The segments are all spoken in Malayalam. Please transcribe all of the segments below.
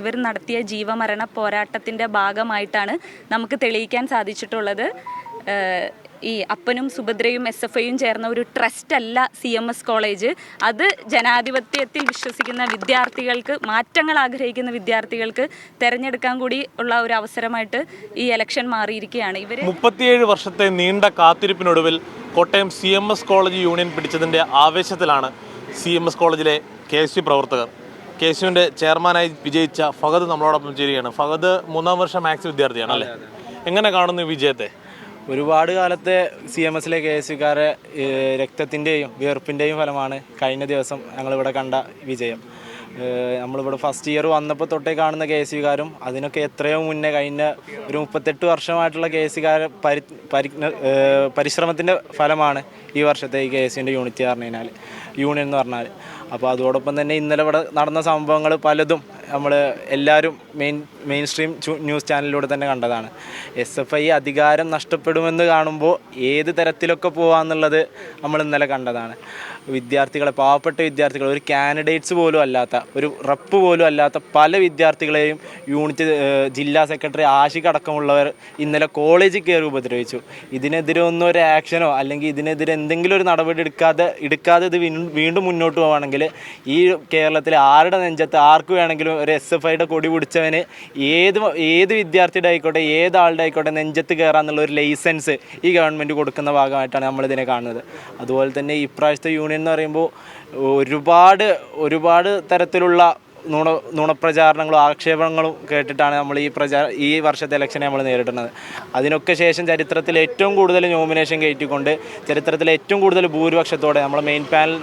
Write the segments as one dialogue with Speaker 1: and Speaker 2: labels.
Speaker 1: ഇവർ നടത്തിയ ജീവമരണ പോരാട്ടത്തിന്റെ ഭാഗമായിട്ടാണ് നമുക്ക് തെളിയിക്കാൻ സാധിച്ചിട്ടുള്ളത്. ഈ അപ്പനും സുഭദ്രയും എസ് എഫ് ഐയും ചേർന്ന ഒരു ട്രസ്റ്റ് അല്ല സി എം എസ് കോളേജ്. അത് ജനാധിപത്യത്തിൽ വിശ്വസിക്കുന്ന വിദ്യാർത്ഥികൾക്ക് മാറ്റങ്ങൾ ആഗ്രഹിക്കുന്ന വിദ്യാർത്ഥികൾക്ക് തെരഞ്ഞെടുക്കാൻ കൂടി ഉള്ള ഒരു അവസരമായിട്ട് ഈ ഇലക്ഷൻ മാറിയിരിക്കുകയാണ്. ഇവർ
Speaker 2: മുപ്പത്തിയേഴ് വർഷത്തെ നീണ്ട കാത്തിരിപ്പിനൊടുവിൽ Kottayam C M S college union പിടിച്ചതിന്റെ ആവേശത്തിലാണ് സി എം എസ് കോളേജിലെ കെ എസ് യു പ്രവർത്തകർ. കെ എസ് യുവിന്റെ ചെയർമാനായി വിജയിച്ച ഫഹദ് നമ്മളോടൊപ്പം ചേരുകയാണ്. ഫഹദ് മൂന്നാം വർഷം മാത്സ് വിദ്യാർത്ഥിയാണ് അല്ലേ? എങ്ങനെ കാണുന്നു ഈ വിജയത്തെ?
Speaker 3: ഒരുപാട് കാലത്തെ സി എം എസിലെ കെ എസ് യുക്കാരെ രക്തത്തിന്റെയും വിയർപ്പിന്റെയും ഫലമാണ് കഴിഞ്ഞ ദിവസം ഞങ്ങളിവിടെ കണ്ട വിജയം. നമ്മളിവിടെ ഫസ്റ്റ് ഇയർ വന്നപ്പോൾ തൊട്ടേ കാണുന്ന കെ എസ് യുകാരും അതിനൊക്കെ എത്രയോ മുന്നേ കഴിഞ്ഞ ഒരു മുപ്പത്തെട്ട് വർഷമായിട്ടുള്ള കെ എസ് യുകാരെ പരി പരി പരിശ്രമത്തിന്റെ ഫലമാണ് ഈ വർഷത്തെ ഈ കെ എസ് യുവിന്റെ യൂണിറ്റ് പറഞ്ഞു കഴിഞ്ഞാൽ യൂണിയൻ എന്ന് പറഞ്ഞാൽ അപ്പോൾ അതോടൊപ്പം തന്നെ ഇന്നലെ ഇവിടെ നടന്ന സംഭവങ്ങൾ പലതും നമ്മൾ എല്ലാവരും മെയിൻ മെയിൻ സ്ട്രീം ന്യൂസ് ചാനലിലൂടെ തന്നെ കണ്ടതാണ്. എസ് എഫ് ഐ അധികാരം നഷ്ടപ്പെടുമെന്ന് കാണുമ്പോൾ ഏത് തരത്തിലൊക്കെ പോകാമെന്നുള്ളത് നമ്മൾ ഇന്നലെ കണ്ടതാണ്. വിദ്യാർത്ഥികളെ പാവപ്പെട്ട വിദ്യാർത്ഥികൾ ഒരു കാൻഡിഡേറ്റ്സ് പോലും അല്ലാത്ത ഒരു റപ്പ് പോലും അല്ലാത്ത പല വിദ്യാർത്ഥികളെയും യൂണിറ്റ് ജില്ലാ സെക്രട്ടറി ആഷിഖ് അടക്കമുള്ളവർ ഇന്നലെ കോളേജിൽ കയറി ഉപദ്രവിച്ചു. ഇതിനെതിരെ ഒന്നും ഒരു ആക്ഷനോ അല്ലെങ്കിൽ ഇതിനെതിരെ എന്തെങ്കിലും ഒരു നടപടി എടുക്കാതെ എടുക്കാതെ ഇത് വീണ്ടും മുന്നോട്ട് പോവുകയാണെങ്കിൽ ഈ കേരളത്തിലെ ആരുടെ നെഞ്ചത്ത് ആർക്ക് വേണമെങ്കിലും ഒരു എസ് എഫ് ഐയുടെ കൊടി പിടിച്ചവന് ഏത് ഏത് വിദ്യാർത്ഥിയുടെ ആയിക്കോട്ടെ ഏത് ആയിക്കോട്ടെ നെഞ്ചത്ത് കയറാന്നുള്ള ഒരു ലൈസൻസ് ഈ ഗവൺമെന്റ് കൊടുക്കുന്ന ഭാഗമായിട്ടാണ് നമ്മളിതിനെ കാണുന്നത്. അതുപോലെ തന്നെ ഇപ്രാവശ്യത്തെ യൂണിയൻ എന്ന് പറയുമ്പോൾ ഒരുപാട് ഒരുപാട് തരത്തിലുള്ള നുണ നുണപ്രചാരണങ്ങളും ആക്ഷേപങ്ങളും കേട്ടിട്ടാണ് നമ്മൾ ഈ പ്രചാ ഈ വർഷത്തെ ഇലക്ഷനെ നമ്മൾ നേരിടുന്നത്. അതിനൊക്കെ ശേഷം ചരിത്രത്തിൽ ഏറ്റവും കൂടുതൽ നോമിനേഷൻ കയറ്റിക്കൊണ്ട് ചരിത്രത്തിൽ ഏറ്റവും കൂടുതൽ ഭൂരിപക്ഷത്തോടെ നമ്മൾ മെയിൻ പാനൽ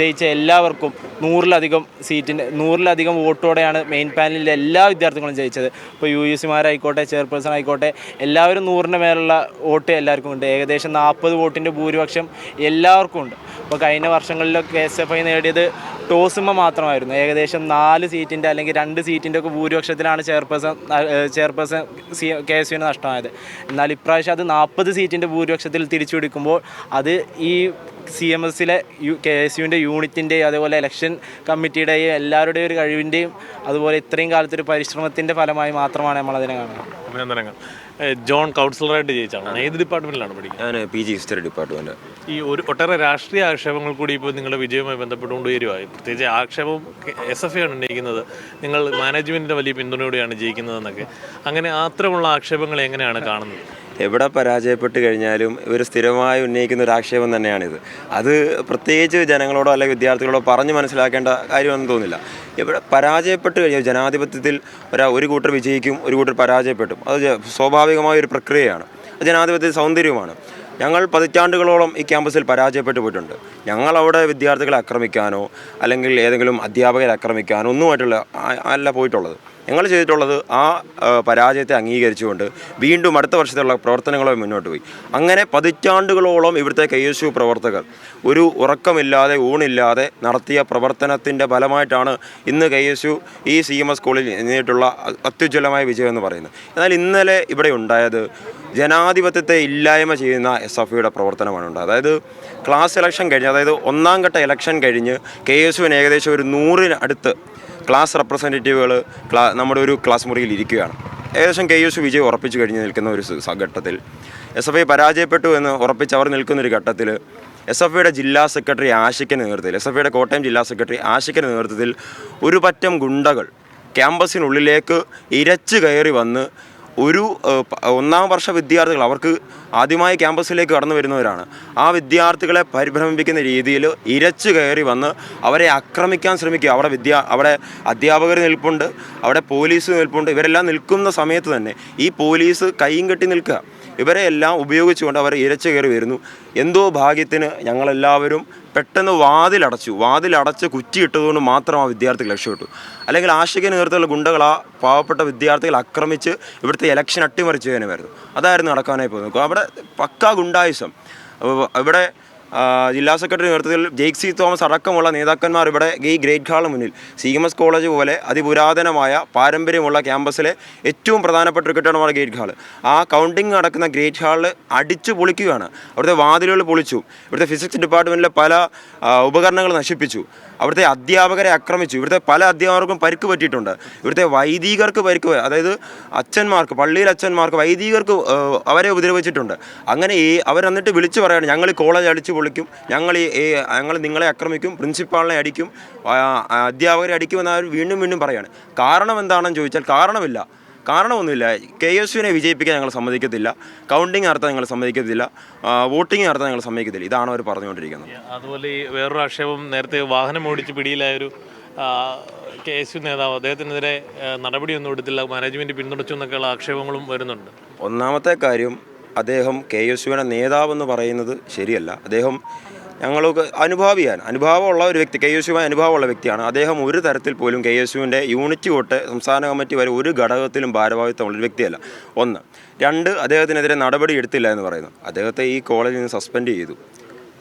Speaker 3: ജയിച്ച എല്ലാവർക്കും നൂറിലധികം സീറ്റിന്റെ നൂറിലധികം വോട്ടോടെയാണ് മെയിൻ പാനലിലെ എല്ലാ വിദ്യാർത്ഥികളും ജയിച്ചത്. ഇപ്പോൾ യു എസ് സിമാരായിക്കോട്ടെ ചെയർപേഴ്സൺ ആയിക്കോട്ടെ എല്ലാവരും നൂറിന് മേലുള്ള വോട്ട് എല്ലാവർക്കും ഉണ്ട്. ഏകദേശം നാൽപ്പത് വോട്ടിന്റെ ഭൂരിപക്ഷം എല്ലാവർക്കും ഉണ്ട്. അപ്പോൾ കഴിഞ്ഞ വർഷങ്ങളിലൊക്കെ എസ് എഫ് ഐ നേടിയത് ടോസുമ്മ മാത്രമായിരുന്നു. ഏകദേശം നാല് സീറ്റിന്റെ അല്ലെങ്കിൽ രണ്ട് സീറ്റിന്റെ ഒക്കെ ഭൂരിപക്ഷത്തിലാണ് chairperson chairperson C K S യുവിന് നഷ്ടമായത്. എന്നാൽ ഇപ്രാവശ്യം അത് നാൽപ്പത് സീറ്റിന്റെ ഭൂരിപക്ഷത്തിൽ തിരിച്ചു പിടിക്കുമ്പോൾ അത് ഈ സി എം എസിലെ യു കെ എസ് യുവിന്റെ യൂണിറ്റിന്റെയും അതേപോലെ ഇലക്ഷൻ കമ്മിറ്റിയുടെയും എല്ലാവരുടെയും ഒരു കഴിവിന്റെയും അതുപോലെ ഇത്രയും കാലത്തെ ഒരു പരിശ്രമത്തിന്റെ ഫലമായി മാത്രമാണ് നമ്മളതിനെ കാണുന്നത്.
Speaker 2: അഭിനന്ദനങ്ങൾ. ജോൺ കൗൺസിലറായിട്ട് ജയിച്ചാണ്? ഏത് ഡിപ്പാർട്ട്മെന്റിലാണ് പഠിക്കുന്നത്?
Speaker 4: ഞാൻ പി ജി ഹിസ്റ്ററി ഡിപ്പാർട്ട്മെന്റ്
Speaker 2: ഈ ഒരു ഒട്ടേറെ രാഷ്ട്രീയ ആക്ഷേപങ്ങൾ കൂടി ഇപ്പോൾ നിങ്ങളുടെ വിജയവുമായി ബന്ധപ്പെട്ടുകൊണ്ട് വരുവായി പ്രത്യേകിച്ച് ആക്ഷേപം എസ് എഫ് ഐ ആണ് ഉന്നയിക്കുന്നത്. നിങ്ങൾ മാനേജ്മെന്റിന്റെ വലിയ പിന്തുണയോടെയാണ് ജയിക്കുന്നതെന്നൊക്കെ. അങ്ങനെ അത്തരമുള്ള ആക്ഷേപങ്ങളെ എങ്ങനെയാണ് കാണുന്നത്?
Speaker 4: എവിടെ പരാജയപ്പെട്ട് കഴിഞ്ഞാലും ഇവർ സ്ഥിരമായി ഉന്നയിക്കുന്ന ഒരു ആക്ഷേപം തന്നെയാണിത്. അത് പ്രത്യേകിച്ച് ജനങ്ങളോടോ അല്ലെങ്കിൽ വിദ്യാർത്ഥികളോടോ പറഞ്ഞ് മനസ്സിലാക്കേണ്ട കാര്യമൊന്നും തോന്നില്ല. എവിടെ പരാജയപ്പെട്ട് കഴിഞ്ഞാൽ ജനാധിപത്യത്തിൽ ഒരാ ഒരു കൂട്ടർ വിജയിക്കും ഒരു കൂട്ടർ പരാജയപ്പെട്ടും. അത് സ്വാഭാവികമായ ഒരു പ്രക്രിയയാണ്. ജനാധിപത്യ സൗന്ദര്യമാണ് ഞങ്ങൾ പതിറ്റാണ്ടുകളോളം ഈ ക്യാമ്പസിൽ പരാജയപ്പെട്ടു പോയിട്ടുണ്ട്. ഞങ്ങൾ അവിടെ വിദ്യാർത്ഥികളെ ആക്രമിക്കാനോ അല്ലെങ്കിൽ ഏതെങ്കിലും അധ്യാപകരെ ആക്രമിക്കാനോ ഒന്നുമായിട്ടുള്ള അല്ല പോയിട്ടുള്ളത്. ഞങ്ങൾ ചെയ്തിട്ടുള്ളത് ആ പരാജയത്തെ അംഗീകരിച്ചുകൊണ്ട് വീണ്ടും അടുത്ത വർഷത്തുള്ള പ്രവർത്തനങ്ങളെ മുന്നോട്ട് പോയി. അങ്ങനെ പതിറ്റാണ്ടുകളോളം ഇവിടുത്തെ കെ എസ് യു പ്രവർത്തകർ ഒരു ഉറക്കമില്ലാതെ ഊണില്ലാതെ നടത്തിയ പ്രവർത്തനത്തിന്റെ ഫലമായിട്ടാണ് ഇന്ന് കെ എസ് യു ഈ സി എം എസ് സ്കൂളിൽ നേരിട്ടുള്ള അത്യുജ്വലമായ വിജയം എന്ന് പറയുന്നത്. എന്നാൽ ഇന്നലെ ഇവിടെ ഉണ്ടായത് ജനാധിപത്യത്തെ ഇല്ലായ്മ ചെയ്യുന്ന എസ് എഫ് ഐയുടെ പ്രവർത്തനമാണ് ഉണ്ടായത്. അതായത് ക്ലാസ് ഇലക്ഷൻ കഴിഞ്ഞ് അതായത് ഒന്നാം ഘട്ട ഇലക്ഷൻ കഴിഞ്ഞ് കെ എസ് യുവിന് ഏകദേശം ഒരു നൂറിന് അടുത്ത് ക്ലാസ് റെപ്രസെന്റേറ്റീവുകൾ ക്ലാ നമ്മുടെ ഒരു ക്ലാസ് മുറിയിൽ ഇരിക്കുകയാണ്. ഏകദേശം കെ യു വിജയം ഉറപ്പിച്ചു കഴിഞ്ഞ് നിൽക്കുന്ന ഒരു ഘട്ടത്തിൽ എസ് എഫ് ഐ പരാജയപ്പെട്ടു എന്ന് ഉറപ്പിച്ച് അവർ നിൽക്കുന്നൊരു ഘട്ടത്തിൽ എസ് എഫ് ഐയുടെ ജില്ലാ സെക്രട്ടറി ആഷിക്കിന്റെ നേതൃത്വത്തിൽ എസ് എഫ് ഐയുടെ കോട്ടയം ജില്ലാ സെക്രട്ടറി ആഷിക്കിന്റെ നേതൃത്വത്തിൽ ഒരു പറ്റം ഗുണ്ടകൾ ക്യാമ്പസിനുള്ളിലേക്ക് ഇരച്ചു കയറി വന്ന് ഒരു ഒന്നാം വർഷ വിദ്യാർത്ഥികൾ അവർക്ക് ആദ്യമായി ക്യാമ്പസിലേക്ക് കടന്നു വരുന്നവരാണ്. ആ വിദ്യാർത്ഥികളെ പരിഭ്രമിപ്പിക്കുന്ന രീതിയിൽ ഇരച്ചു കയറി വന്ന് അവരെ ആക്രമിക്കാൻ ശ്രമിക്കുക. അവിടെ വിദ്യാ അവിടെ അധ്യാപകർ നിൽപ്പുണ്ട് അവിടെ പോലീസ് നിൽപ്പുണ്ട്. ഇവരെല്ലാം നിൽക്കുന്ന സമയത്ത് തന്നെ ഈ പോലീസ് കൈയും കെട്ടി നിൽക്കുക. ഇവരെ എല്ലാം ഉപയോഗിച്ചുകൊണ്ട് അവർ ഇരച്ചു കയറി വരുന്നു. എന്തോ ഭാഗ്യത്തിന് ഞങ്ങളെല്ലാവരും പെട്ടെന്ന് വാതിലടച്ചു. വാതിലടച്ച് കുറ്റിയിട്ടതുകൊണ്ട് മാത്രം ആ വിദ്യാർത്ഥികൾ രക്ഷപ്പെട്ടു അല്ലെങ്കിൽ ആശിക നേതൃത്വത്തിലുള്ള ഗുണ്ടകൾ ആ പാവപ്പെട്ട വിദ്യാർത്ഥികൾ ആക്രമിച്ച് ഇവിടുത്തെ ഇലക്ഷൻ അട്ടിമറിച്ചു തന്നെ അതായിരുന്നു നടക്കാനായി പോകുന്നത്. അവിടെ പക്കാ ഗുണ്ടായുസം. ഇവിടെ ജില്ലാ സെക്രട്ടറി നേതൃത്വത്തിൽ ജെയ്ക് സി തോമസ് അടക്കമുള്ള നേതാക്കന്മാർ ഇവിടെ ഈ ഗ്രേറ്റ് ഹാളിന് മുന്നിൽ. സി എം എസ് കോളേജ് പോലെ അതിപുരാതനമായ പാരമ്പര്യമുള്ള ക്യാമ്പസിലെ ഏറ്റവും പ്രധാനപ്പെട്ട ഒരു കെട്ടിടമാണ് ഗ്രേറ്റ് ഹാൾ ആ കൗണ്ടിങ് നടക്കുന്ന ഗ്രേറ്റ് ഹാളിൽ അടിച്ചു പൊളിക്കുകയാണ്. അവിടുത്തെ വാതിലുകൾ പൊളിച്ചു. ഇവിടുത്തെ ഫിസിക്സ് ഡിപ്പാർട്ട്മെന്റിലെ പല ഉപകരണങ്ങൾ നശിപ്പിച്ചു. അവിടുത്തെ അധ്യാപകരെ ആക്രമിച്ചു. ഇവിടുത്തെ പല അധ്യാപകർക്കും പരിക്ക് പറ്റിയിട്ടുണ്ട്. ഇവിടുത്തെ വൈദികർക്ക് പരിക്ക് അതായത് അച്ഛന്മാർക്ക് പള്ളിയിൽ അച്ഛന്മാർക്ക് വൈദികർക്ക് അവരെ ഉപദ്രവിച്ചിട്ടുണ്ട്. അങ്ങനെ ഈ അവരെന്നിട്ട് വിളിച്ചു പറയാണ് ഞങ്ങൾ കോളേജ് അടിച്ചു പൊളിക്കും ഞങ്ങൾ ഈ ഞങ്ങൾ നിങ്ങളെ ആക്രമിക്കും പ്രിൻസിപ്പാളിനെ അടിക്കും അധ്യാപകരെ അടിക്കുമെന്ന് അവർ വീണ്ടും വീണ്ടും പറയാണ്. കാരണം എന്താണെന്ന് ചോദിച്ചാൽ കാരണമില്ല. കാരണമൊന്നുമില്ല. കെ എസ് യുവിനെ വിജയിപ്പിക്കാൻ ഞങ്ങൾ സമ്മതിക്കത്തില്ല. കൗണ്ടിങ് നടത്താൻ ഞങ്ങൾ സമ്മതിക്കത്തില്ല. വോട്ടിംഗ് നടത്താൻ ഞങ്ങൾ സമ്മതിക്കത്തില്ല. ഇതാണ് അവർ പറഞ്ഞുകൊണ്ടിരിക്കുന്നത്.
Speaker 2: അതുപോലെ ഈ വേറൊരു ആക്ഷേപം നേരത്തെ വാഹനം ഓടിച്ച് പിടിയിലായ ഒരു കെ എസ് യു നേതാവ് അദ്ദേഹത്തിനെതിരെ നടപടിയൊന്നും എടുത്തില്ല. മാനേജ്മെന്റ് പിന്തുണച്ചു എന്നൊക്കെയുള്ള ആക്ഷേപങ്ങളും വരുന്നുണ്ട്.
Speaker 4: ഒന്നാമത്തെ കാര്യം അദ്ദേഹം കെ എസ് യുവിനെ നേതാവെന്ന് പറയുന്നത് ശരിയല്ല. അദ്ദേഹം ഞങ്ങൾക്ക് അനുഭാവിയാണ്. അനുഭാവമുള്ള ഒരു വ്യക്തി കെ എസ് യുമായി അനുഭാവമുള്ള വ്യക്തിയാണ്. അദ്ദേഹം ഒരു തരത്തിൽ പോലും കെ എസ് യുവിന്റെ യൂണിറ്റ് തൊട്ട് സംസ്ഥാന കമ്മിറ്റി വരെ ഒരു ഘടകത്തിലും ഭാരവാഹിത്വമുള്ള ഒരു വ്യക്തിയല്ല. ഒന്ന്. രണ്ട് അദ്ദേഹത്തിനെതിരെ നടപടി എടുത്തില്ല എന്ന് പറയുന്നു. അദ്ദേഹത്തെ ഈ കോളേജിൽ നിന്ന് സസ്പെൻഡ് ചെയ്തു.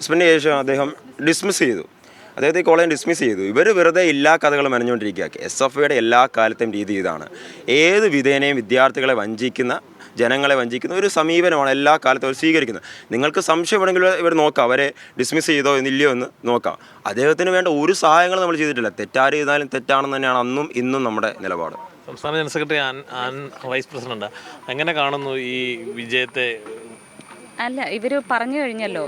Speaker 4: സസ്പെൻഡ് ചെയ്ത ശേഷം അദ്ദേഹം ഡിസ്മിസ് ചെയ്തു. അദ്ദേഹത്തെ ഈ കോളേജ് ഡിസ്മിസ് ചെയ്തു. ഇവർ വെറുതെ എല്ലാ കഥകളും മെനഞ്ഞുകൊണ്ടിരിക്കുക എസ് എഫ് ഐയുടെ എല്ലാ കാലത്തെയും രീതി ഇതാണ്. ഏത് വിധേനയും വിദ്യാർത്ഥികളെ വഞ്ചിക്കുന്ന ജനങ്ങളെ വഞ്ചിക്കുന്ന. ഒരു സമീപനമാണ് എല്ലാ കാലത്തും അവർ സ്വീകരിക്കുന്നത്. നിങ്ങൾക്ക് സംശയമുണ്ടെങ്കിൽ ഇവർ നോക്കാം. അവരെ ഡിസ്മിസ് ചെയ്തോ എന്നില്ലയോ എന്ന് നോക്കാം. അദ്ദേഹത്തിന് വേണ്ട ഒരു സഹായങ്ങളും നമ്മൾ ചെയ്തിട്ടില്ല. തെറ്റാറ് ചെയ്താലും തെറ്റാണെന്ന് തന്നെയാണ് അന്നും ഇന്നും നമ്മുടെ നിലപാട്.
Speaker 2: സംസ്ഥാന ജനറൽ സെക്രട്ടറി വൈസ് പ്രസിഡന്റ് എങ്ങനെ കാണുന്നു ഈ വിജയത്തെ
Speaker 1: അല്ല ഇവർ പറഞ്ഞു കഴിഞ്ഞല്ലോ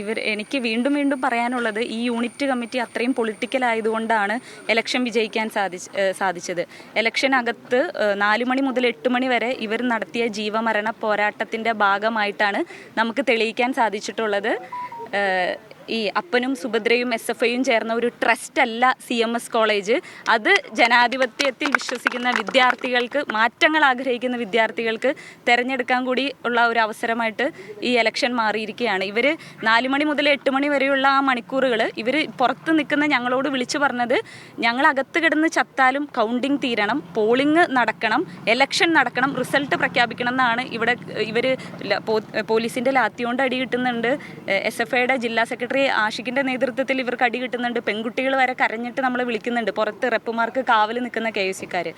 Speaker 1: ഇവർ എനിക്ക് വീണ്ടും വീണ്ടും പറയാനുള്ളത് ഈ യൂണിറ്റ് കമ്മിറ്റി അത്രയും പൊളിറ്റിക്കൽ ആയതുകൊണ്ടാണ് ഇലക്ഷൻ വിജയിക്കാൻ സാധിച്ച സാധിച്ചത്. ഇലക്ഷനകത്ത് നാല് മണി മുതൽ എട്ട് മണി വരെ ഇവർ നടത്തിയ ജീവമരണ പോരാട്ടത്തിന്റെ ഭാഗമായിട്ടാണ് നമുക്ക് തെളിയിക്കാൻ സാധിച്ചിട്ടുള്ളത്. ഈ അപ്പനും സുഭദ്രയും എസ് എഫ് ഐയും ചേർന്ന ഒരു ട്രസ്റ്റ് അല്ല സി എം എസ് കോളേജ് അത് ജനാധിപത്യത്തിൽ വിശ്വസിക്കുന്ന വിദ്യാർത്ഥികൾക്ക് മാറ്റങ്ങൾ ആഗ്രഹിക്കുന്ന വിദ്യാർത്ഥികൾക്ക് തിരഞ്ഞെടുക്കാൻ കൂടി ഉള്ള ഒരു അവസരമായിട്ട് ഈ എലക്ഷൻ മാറിയിരിക്കുകയാണ്. ഇവർ നാല് മണി മുതൽ എട്ട് മണി വരെയുള്ള ആ മണിക്കൂറുകൾ ഇവർ പുറത്ത് നിൽക്കുന്ന ഞങ്ങളോട് വിളിച്ചു പറഞ്ഞത് ഞങ്ങൾ അകത്ത് കിടന്ന് ചത്താലും കൗണ്ടിങ് തീരണം പോളിംഗ് നടക്കണം എലക്ഷൻ നടക്കണം റിസൾട്ട് പ്രഖ്യാപിക്കണം എന്നാണ് ഇവിടെ ഇവർ പോലീസിന്റെ ലാത്തിയോണ്ട് അടി കിട്ടുന്നുണ്ട്. എസ് എഫ് ഐയുടെ ജില്ലാ സെക്രട്ടറി ആഷിഖിന്റെ നേതൃത്വത്തിൽ ഇവർക്ക് അടി കിട്ടുന്നുണ്ട്. പെൺകുട്ടികൾ വരെ കരഞ്ഞിട്ട് നമ്മളെ വിളിക്കുന്നുണ്ട്. പുറത്ത് റെപ്പുമാർക്ക് കാവൽ നിൽക്കുന്ന കെ എസ് സിക്കാർ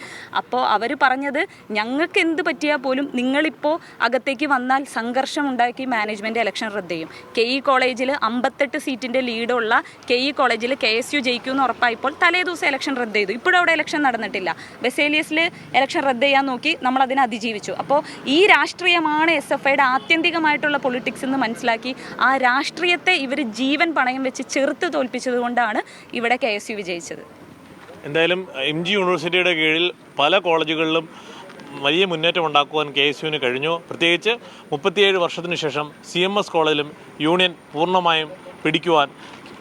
Speaker 1: അപ്പോൾ അവർ പറഞ്ഞത് ഞങ്ങൾക്ക് എന്ത് പറ്റിയാൽ പോലും നിങ്ങളിപ്പോൾ അകത്തേക്ക് വന്നാൽ സംഘർഷം ഉണ്ടാക്കി മാനേജ്മെന്റ് ഇലക്ഷൻ റദ്ദ് ചെയ്യും. കെ ഇ കോളേജിൽ അമ്പത്തെട്ട് സീറ്റിന്റെ ലീഡുള്ള കെ ഇ കോളേജിൽ കെ എസ് യു ജയിക്കും എന്ന് ഉറപ്പായപ്പോൾ തലേ ദിവസം ഇലക്ഷൻ റദ്ദ് ചെയ്തു. ഇപ്പോഴും അവിടെ ഇലക്ഷൻ നടന്നിട്ടില്ല. ബെസേലിയസിൽ ഇലക്ഷൻ റദ്ദ് ചെയ്യാൻ നോക്കി നമ്മൾ അതിനെ അതിജീവിച്ചു. അപ്പോൾ ഈ രാഷ്ട്രീയമാണ് എസ് എഫ് ഐയുടെ ആത്യന്തികമായിട്ടുള്ള പൊളിറ്റിക്സ് എന്ന് മനസ്സിലാക്കി ആ രാഷ്ട്രീയത്തെ ഇവർ ജീവൻ പണയം വെച്ച് ചെറുത്ത് തോൽപ്പിച്ചത് കൊണ്ടാണ് ഇവിടെ കെ എസ് യു വിജയിച്ചത്.
Speaker 2: എന്തായാലും എം ജി യൂണിവേഴ്സിറ്റിയുടെ കീഴിൽ പല കോളേജുകളിലും വലിയ മുന്നേറ്റം ഉണ്ടാക്കുവാൻ കെ എസ് യുവിന് കഴിഞ്ഞു. പ്രത്യേകിച്ച് മുപ്പത്തിയേഴ് വർഷത്തിന് ശേഷം സി എം എസ് കോളേജിലും യൂണിയൻ പൂർണമായും പിടിക്കുവാൻ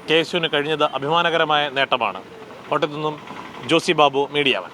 Speaker 2: കെ എസ് യുവിന് കഴിഞ്ഞത് അഭിമാനകരമായ നേട്ടമാണ്. കോട്ടയത്തു നിന്നും ജോസി ബാബു മീഡിയ വൺ